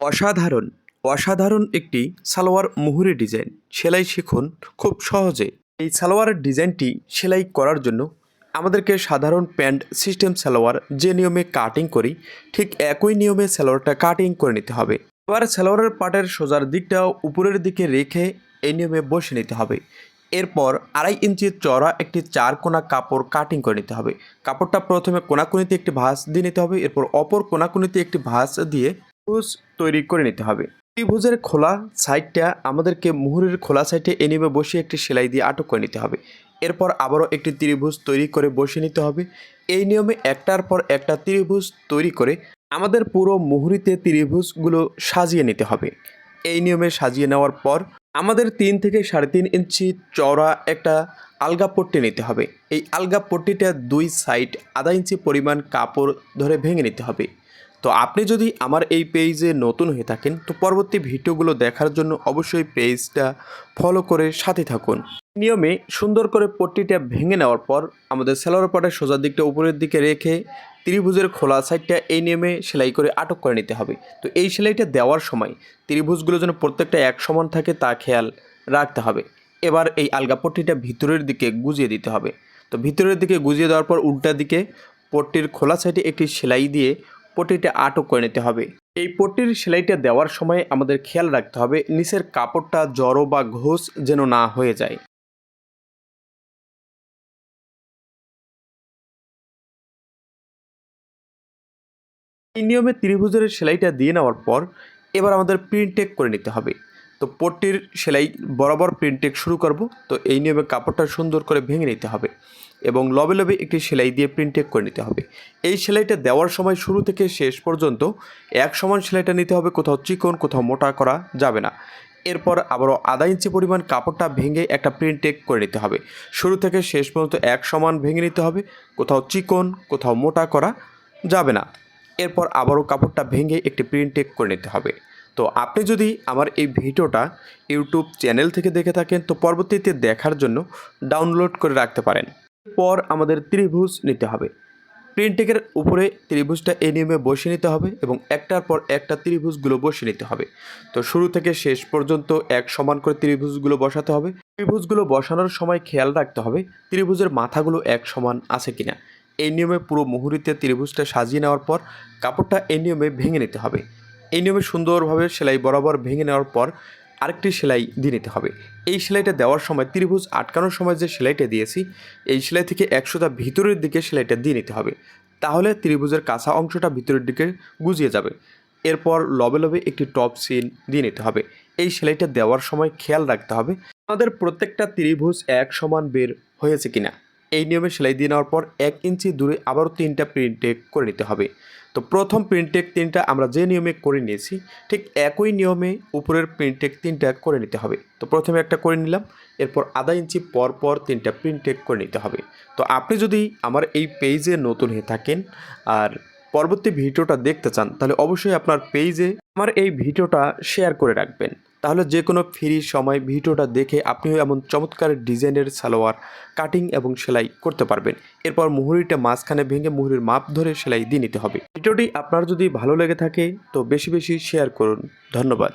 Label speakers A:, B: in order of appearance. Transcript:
A: অসাধারণ অসাধারণ একটি সালোয়ার মুহুরি ডিজাইন। সেলাই শিখুন খুব সহজে। এই সালোয়ারের ডিজাইনটি সেলাই করার জন্য আমাদেরকে সাধারণ প্যান্ট সিস্টেম সালোয়ার যে নিয়মে কাটিং করি, ঠিক একই নিয়মে সালোয়ারটা কাটিং করে নিতে হবে। এবার সালোয়ারের পাটের সোজার দিকটা উপরের দিকে রেখে এই নিয়মে বসে নিতে হবে। এরপর আড়াই ইঞ্চি চড়া একটি চার কোনা কাপড় কাটিং করে নিতে হবে। কাপড়টা প্রথমে কোনাকুনিতে একটি ভাঁজ দিয়ে নিতে হবে। এরপর অপর কোনাকুনিতে একটি ভাঁজ দিয়ে ত্রিভুজ তৈরি করে নিতে হবে। ত্রিভুজের খোলা সাইডটা আমাদেরকে মুহুরের খোলা সাইডে এনিমে বসিয়ে একটি সেলাই দিয়ে আটক করে নিতে হবে। এরপর আবারও একটি ত্রিভুজ তৈরি করে বসিয়ে নিতে হবে। এই নিয়মে একটার পর একটা ত্রিভুজ তৈরি করে আমাদের পুরো মুহুরিতে ত্রিভুজগুলো সাজিয়ে নিতে হবে। এই নিয়মে সাজিয়ে নেওয়ার পর আমাদের তিন থেকে সাড়ে তিন ইঞ্চি চওড়া একটা আলগা পট্টি নিতে হবে। এই আলগা পট্টিটা দুই সাইড আধা ইঞ্চি পরিমাণ কাপড় ধরে ভেঙে নিতে হবে। তো আপনি যদি আমার এই পেজে নতুন হয়ে থাকেন, তো পরবর্তী ভিডিওগুলো দেখার জন্য অবশ্যই পেজটা ফলো করে সাথে থাকুন। নিয়মে সুন্দর করে পট্টিটা ভেঙে নেওয়ার পর আমাদের সেলোয়ার পাটের সোজা দিকটা উপরের দিকে রেখে ত্রিভুজের খোলা সাইডটা এই নিয়মে সেলাই করে আটক করে নিতে হবে। তো এই সেলাইটা দেওয়ার সময় ত্রিভুজগুলো যেন প্রত্যেকটা এক সমান থাকে তা খেয়াল রাখতে হবে। এবার এই আলগা পট্টিটা ভিতরের দিকে গুজিয়ে দিতে হবে। তো ভিতরের দিকে গুজিয়ে দেওয়ার পর উল্টা দিকে পট্টির খোলা সাইডে একটি সেলাই দিয়ে পট্টিটা আটক করে নিতে হবে। এই পট্টির সেলাইটা দেওয়ার সময় আমাদের খেয়াল রাখতে হবে, নিচের কাপড়টা জড়ো বা ঘোষ যেন না হয়ে যায়। এই নিয়মে ত্রিভুজের সেলাইটা দিয়ে নেওয়ার পর এবার আমাদের প্রিন্টেক করে নিতে হবে। তো পট্টির সেলাই বরাবর প্রিন্টেক শুরু করব, তো এই নিয়মে কাপড়টা সুন্দর করে ভেঙে নিতে হবে। এবং লবে লবে একটি সেলাই দিয়ে প্রিন্টেক করে নিতে হবে। এই সেলাইটা দেওয়ার সময় শুরু থেকে শেষ পর্যন্ত এক সমান সেলাইটা নিতে হবে, কোথাও চিকন, কোথাও মোটা করা যাবে না। এরপর আবারও আধা ইঞ্চি পরিমাণ কাপড়টা ভেঙে একটা প্রিন্ট প্রিন্টেক করে নিতে হবে। শুরু থেকে শেষ পর্যন্ত এক সমান ভেঙে নিতে হবে, কোথাও চিকন, কোথাও মোটা করা যাবে না। এরপর আবারও কাপড়টা ভেঙে একটি প্রিন্ট প্রিন্টেক করে নিতে হবে। তো আপনি যদি আমার এই ভিডিওটা ইউটিউব চ্যানেল থেকে দেখে থাকেন, তো পরবর্তীতে দেখার জন্য ডাউনলোড করে রাখতে পারেন। পর আমাদের ত্রিভুজ নিতে হবে। প্রিন্টেকের উপরে ত্রিভুজটা এই নিয়মে বসিয়ে নিতে হবে এবং একটার পর একটা ত্রিভুজগুলো বসিয়ে নিতে হবে। তো শুরু থেকে শেষ পর্যন্ত এক সমান করে ত্রিভুজগুলো বসাতে হবে। ত্রিভুজগুলো বসানোর সময় খেয়াল রাখতে হবে ত্রিভুজের মাথাগুলো এক সমান আছে কিনা। এই নিয়মে পুরো মুহুরিতে ত্রিভুজটা সাজিয়ে নেওয়ার পর কাপড়টা এই নিয়মে ভেঙে নিতে হবে। এই নিয়মে সুন্দরভাবে সেলাই বরাবর ভেঙে নেওয়ার পর আরেকটি সেলাই দিয়ে নিতে হবে। এই সেলাইটা দেওয়ার সময় ত্রিভুজ আটকানোর সময় যে সেলাইটা দিয়েছি, এই সেলাই থেকে একশোটা ভিতরের দিকে সেলাইটা দিয়ে নিতে হবে। তাহলে ত্রিভুজের কাঁচা অংশটা ভিতরের দিকে গুজিয়ে যাবে। এরপর লবে লবে একটি টপ সিন দিয়ে নিতে হবে। এই সেলাইটা দেওয়ার সময় খেয়াল রাখতে হবে, আমাদের প্রত্যেকটা ত্রিভুজ এক সমান বের হয়েছে কিনা। এই নিয়মে সেলাই দিয়ে নেওয়ার পর এক ইঞ্চি দূরে আবারও তিনটা প্রিন্টেক করে নিতে হবে। তো প্রথম প্রিন্টেক তিনটা আমরা যে নিয়মে করে নিয়েছি, ঠিক একই নিয়মে উপরের প্রিন্টেক তিনটা করে নিতে হবে। তো প্রথমে একটা করে নিলাম, এরপর আধা ইঞ্চি পর পর তিনটা প্রিন্টেক করে নিতে হবে। তো আপনি যদি আমার এই পেজে নতুন হয়ে থাকেন আর পরবর্তী ভিডিওটা দেখতে চান, তাহলে অবশ্যই আপনার পেজে আমার এই ভিডিওটা শেয়ার করে রাখবেন। তাহলে যে কোনো ফ্রি সময় ভিডিওটা দেখে আপনিও এমন চমৎকার ডিজাইনের সালোয়ার কাটিং এবং সেলাই করতে পারবেন। এরপর মুহুরিটা মাঝখানে ভেঙে মুহুরির মাপ ধরে সেলাই দিয়ে নিতে হবে। ভিডিওটি আপনার যদি ভালো লেগে থাকে, তো বেশি বেশি শেয়ার করুন। ধন্যবাদ।